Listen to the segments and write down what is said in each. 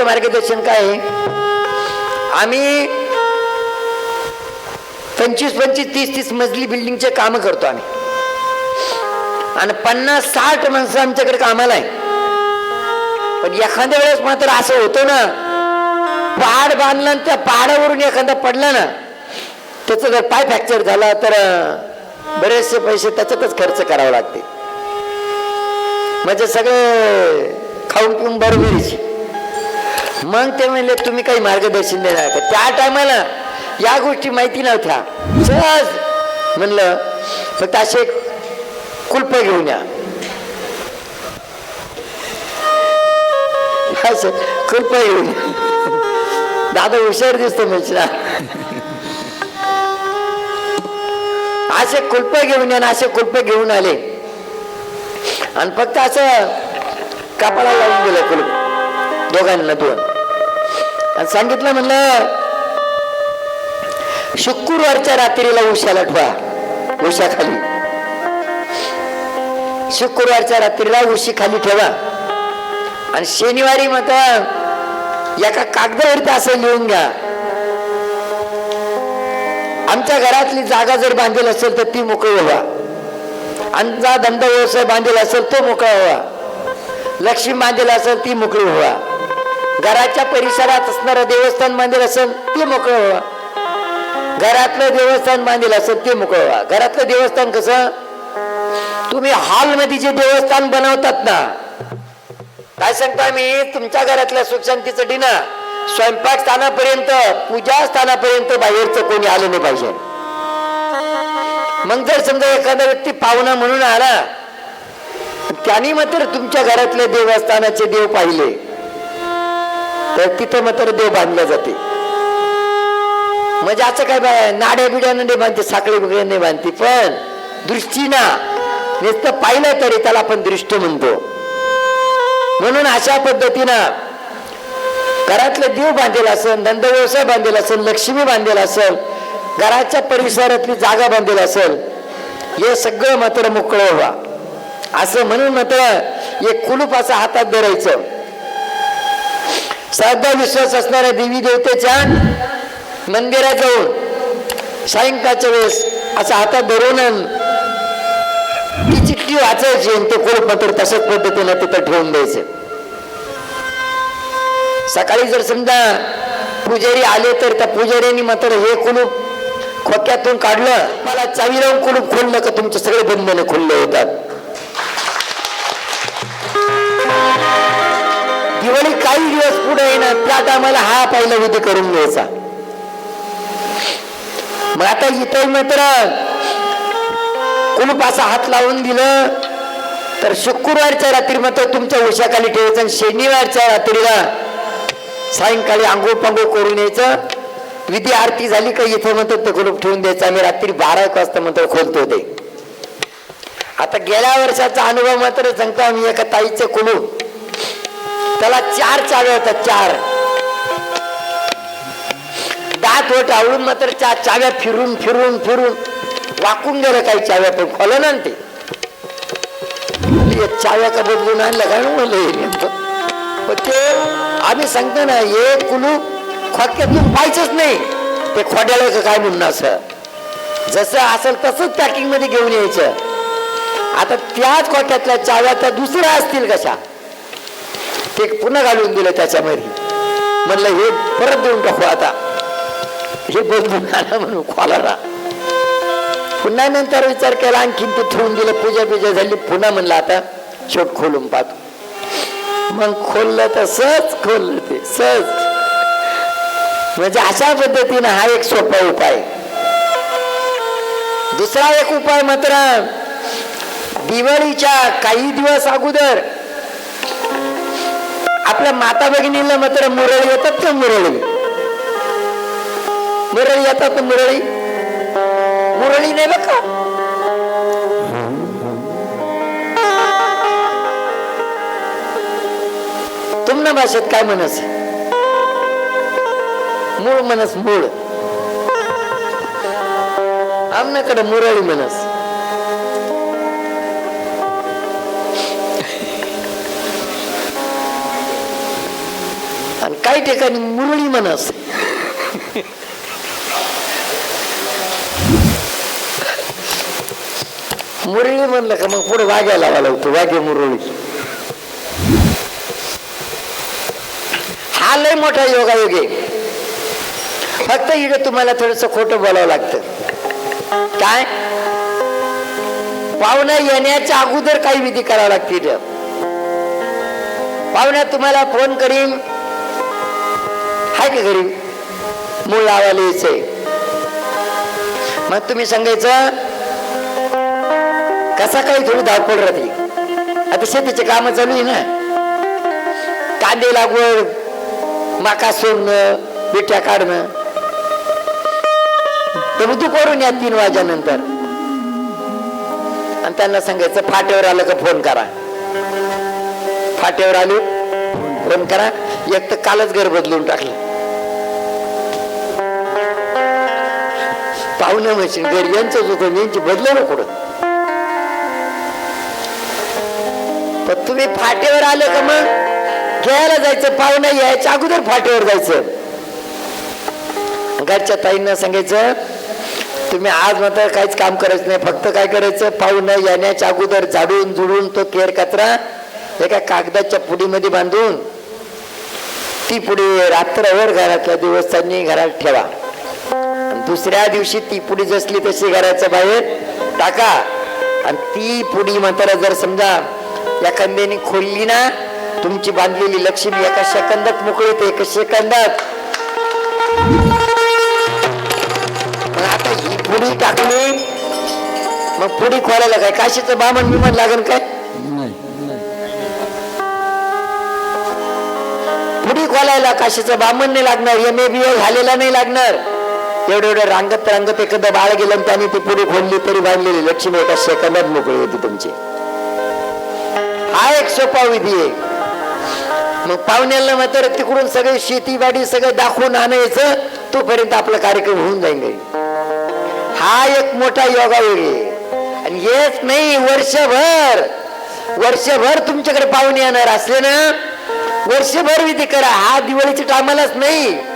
आमचं मार्गदर्शन काय आहे? आम्ही पंचवीस पंचवीस तीस तीस मजली बिल्डिंगचे काम करतो आम्ही. आणि पन्नास साठ माणसं आमच्याकडे कामाला आहे. पण एखाद्या वेळेस मात्र असं होतं ना पहाड बांधला आणि त्या पहाडावरून एखादा पडला ना त्याचा जर पाय फ्रॅक्चर झाला तर बरेचसे पैसे त्याच्यातच खर्च करावे लागते म्हणजे सगळे खाऊन पिऊन बरोबरीची. मग ते म्हणले तुम्ही काही मार्गदर्शन देणार का? त्या टायमाला या गोष्टी माहिती नव्हत्या. सहज म्हणलं फक्त असे कुलप घेऊन या. असं घेऊन दादा हुशार दिसतो म्हणजे असे कुलप घेऊन या आणि असे कुलप घेऊन आले. आणि फक्त असं कापडा लावून दिलं कुलप. दोघांना दोन. सांगितलं म्हणलं शुक्रवारच्या रात्रीला उशाला ठेवा उशाखाली. शुक्रवारच्या रात्रीला उशी खाली ठेवा. आणि शनिवारी मग एका कागदावरती असं लिहून घ्या. आमच्या घरातली जागा जर बांधेल असेल तर ती मोकळी व्हा. आमचा धंदा व्यवसाय बांधेला असेल तो मोकळा व्हावा लक्ष्मी बांधेला असेल ती मोकळी व्हा. घराच्या परिसरात असणारं देवस्थान मंदिर असेल ते मोकळं व्हा घरातलं देवस्थान बांधील असेल ते मोकळं व्हा घरातलं देवस्थान कसं? तुम्ही हॉलमध्ये जे देवस्थान बनवतात ना काय सांगता मी? तुमच्या घरातल्या सुखशांतीचं ना स्वयंपाक स्थानापर्यंत पूजा स्थानापर्यंत बाहेरचं कोणी आलं नाही पाहिजे. मग जर समजा एखादा व्यक्ती पाहुणा म्हणून आला त्यांनी मात्र तुमच्या घरातले देवस्थानाचे देव पाहिले. तर तिथं मात्र देव बांधले जाते. म्हणजे असं काय बाय नाड्या बिड्यानं नाही बांधते साखळी वगैरे नाही बांधते पण दृष्टीना नुसतं पाहिलं तरी त्याला आपण दृष्ट म्हणतो. म्हणून अशा पद्धतीनं घरातलं देव बांधेल असेल धंदा व्यवसाय बांधेल असेल लक्ष्मी बांधेल असेल घराच्या परिसरातली जागा बांधेल असेल हे सगळं मात्र मोकळं व्हा. असं म्हणून मात्र एक कुलूप असं हातात धरायचं. श्रद्धा विश्वास असणाऱ्या देवी देवतेच्या मंदिरात जाऊन सायंकाळच्या वेळेस असं हातात धरून ती चिठ्ठी वाचायची आणि ते कोर्ट मात्र तशाच पद्धतीने तिथं ठेवून द्यायचं. सकाळी जर समजा पुजारी आले तर त्या पुजाऱ्यांनी मात्र हे कुलूप खोक्यातून काढलं मला चावी लावून कुलूप खोललं का तुमचे सगळे बंधन खुलले होतात? काही दिवस पुढे येणार त्या टायमाला हा पहिला विधी करून घ्यायचा. मग आता इथं मात्र कुलूप असा हात लावून दिलं तर शुक्रवारच्या रात्री मात्र तुमच्या उशाखाली ठेवायचं आणि शनिवारच्या रात्रीला सायंकाळी आंघोळ पांघोळ करून यायचं. विधी आरती झाली का इथं म्हणतो ते कुलूप ठेवून द्यायचं. आम्ही रात्री बारा एक वाजता म्हणतो खोलतो ते. आता गेल्या वर्षाचा अनुभव मात्र सांगतो आम्ही एका ताईचे कुलूप. त्याला चार चाव्या होतात चार. दात होत आवडून मात्र चार चाव्या फिरून फिरून फिरून. वाकून गेलं काही चाव्या पण खोलं ना ते. चाव्या का बदलून आणलं काय म्हणलं ते आम्ही सांगतो ना हे कुलू खोक्यातून पाहिजेच नाही. ते खोड्याला काय म्हणणं असं? जसं असेल तसंच पॅकिंगमध्ये घेऊन यायचं. आता त्याच खोट्यातल्या चाव्या त्या दुसऱ्या असतील कशा? ते पुन्हा घालून दिलं त्याच्यामध्ये. म्हणलं हे परत देऊन टाकू आता. हे बदलून आला म्हणून कॉलरा पुन्हा नंतर विचार केला आणखीन ते ठेवून दिलं पूजा बिजा झाली पुन्हा म्हणलं आता शेवट खोलून पाहतो. मग खोललं तर सहज खोललं ते सहज. म्हणजे अशा पद्धतीनं हा एक सोपा उपाय. दुसरा एक उपाय मात्र दिवाळीच्या काही दिवस अगोदर आपल्या माता भगिनीला मात्र मुरळी येतात का मुरळी? मुरळी येतात का मुरळी? मुरळी नाही बघा तुमना भाषेत काय म्हणस? मूळ म्हणस मूळ. आमच्याकडे मुरळी म्हणस. काही ठिकाणी मुरळी म्हणस मुरळी म्हणलं का मग पुढे वाघ्या लावा लागतो वाघे मुरळी. हा लय मोठा योगायोग आहे. फक्त इकडे तुम्हाला थोडस खोटं बोलावं लागतं. काय? पाहुण्या येण्याच्या अगोदर काही विधी करावं लागते पाहुण्या तुम्हाला फोन करीन. हाय का घरी? मूळ लावायला यायचंय. मग तुम्ही सांगायचं कसा काही थोडी धावपळ राहते? आता शेतीचे काम चालू आहे ना. कांदे लागवड माका सोडणं बिट्या काढणं. तर मग दुपारून या तीन वाजल्यानंतर आणि त्यांना सांगायचं फाट्यावर आलं का फोन करा. फाट्यावर आलो फोन करा. एक तर कालच घर बदलून टाकलं. पाहुणं म्हणशील घर यांचं चुकून यांची बदलं ना कुठं पण तुम्ही फाट्यावर आले का मग? घ्यायला जायचं पाहुणं यायच्या अगोदर फाट्यावर जायचं. घरच्या ताईंना सांगायचं तुम्ही आज मात्र काहीच काम करायचं नाही फक्त काय करायचं? पाहुणं येण्याच्या अगोदर झाडून झुडून तो केर कचरा एका कागदाच्या पुडीमध्ये बांधून ती पुढे रात्रभर घरातल्या दिवसांनी घरात ठेवा. दुसऱ्या दिवशी ती पुडी जसली तशी घराच्या बाहेर टाका. आणि ती पुडी मात्र जर समजा एखाद्याने खोलली ना तुमची बांधलेली लक्ष्मी एका सेकंदात मोकळी एका सेकंदात. आता ही पुडी टाकली. मग पुडी खोलायला काय? काशीचं बामण बिमन लागेल काय? पुडी खोलायला काशीचं बामण नाही लागणार एम ए बी ए झालेला नाही लागणार. एवढं एवढं रांगत रांगत एखादं बाळ गेलं आणि त्याने ती पुढे खोलली तरी बांधलेली. लक्ष्मी एका सेकंदात मोकळी होती तुमची. हा एक सोपा विधी आहे. मग पाहुण्याला मात्र तिकडून सगळे शेतीवाडी सगळं दाखवून आणायचं तोपर्यंत आपला कार्यक्रम होऊन जाईल. हा एक मोठा योगायोग आहे. आणि हेच नाही वर्षभर वर्षभर तुमच्याकडे पाहुणे येणार असले ना वर्षभर विधी करा. हा दिवाळीच्या टायमालाच नाही.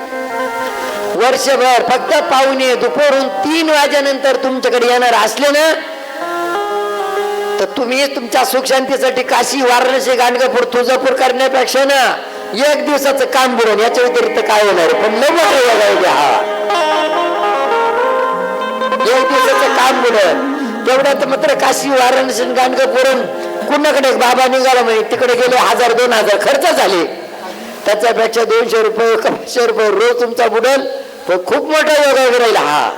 वर्षभर फक्त पाहुणे दुपारून तीन वाजेनंतर तुमच्याकडे येणार असले ना तर तुम्ही तुमच्या सुखशांतीसाठी काशी वाराणसी गाणगापूर तुळजापूर करण्यापेक्षा ना एक दिवसाचं काम बुडून याच्या व्यतिरिक्त काय होणार? पण लय हा एक दिवसाचं काम बुडून तेवढ्यात मात्र काशी वाराणसी गाणगापूरून कुणाकडे बाबा निघाला म्हणजे तिकडे गेले हजार दोन हजार खर्च झाले. त्याच्यापेक्षा दोनशे रुपये कमशे रुपये रोज तुमचा बुडल पण खूप मोठा योगा राहिला हा.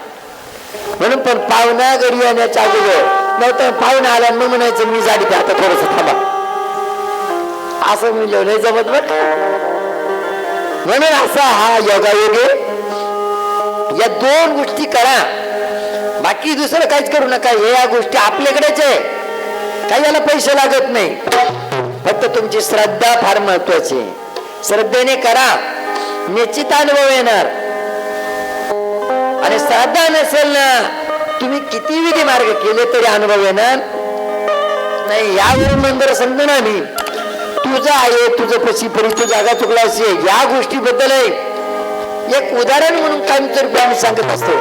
म्हणून पण पाहुणा घरी येण्याच्या अगोदर नंतर पाहुणा आला मग म्हणायचं मी जाडी आता थोडस थांबा. असं मी नाही जमत बघ म्हणून असा हा योगायोगे या दोन गोष्टी करा. बाकी दुसरं काहीच करू नका. हे या गोष्टी आपल्याकडेच आहे. काही याला पैसे लागत नाही. फक्त तुमची श्रद्धा फार महत्वाची श्रद्धेने करा. निश्चित अनुभव येणार. आणि श्रद्धा नसेल ना. तुम्ही किती विधी मार्ग केले तरी अनुभव येणार? नाही यावरून नंतर समजू ना मी. तुझं आहे तुझं पशी परी तू जागा चुकला असे या गोष्टीबद्दल आहे. एक उदाहरण म्हणून कायमस्वरूपी आम्ही सांगत असतो.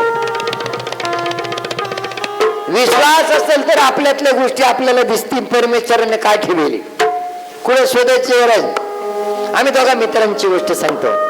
विश्वास असेल तर आपल्यातल्या गोष्टी आपल्याला दिसतील. परमेश्वराने काय ठेवली कुठे शोधायची गरज? आम्ही दोघा मित्रांची गोष्ट सांगतो.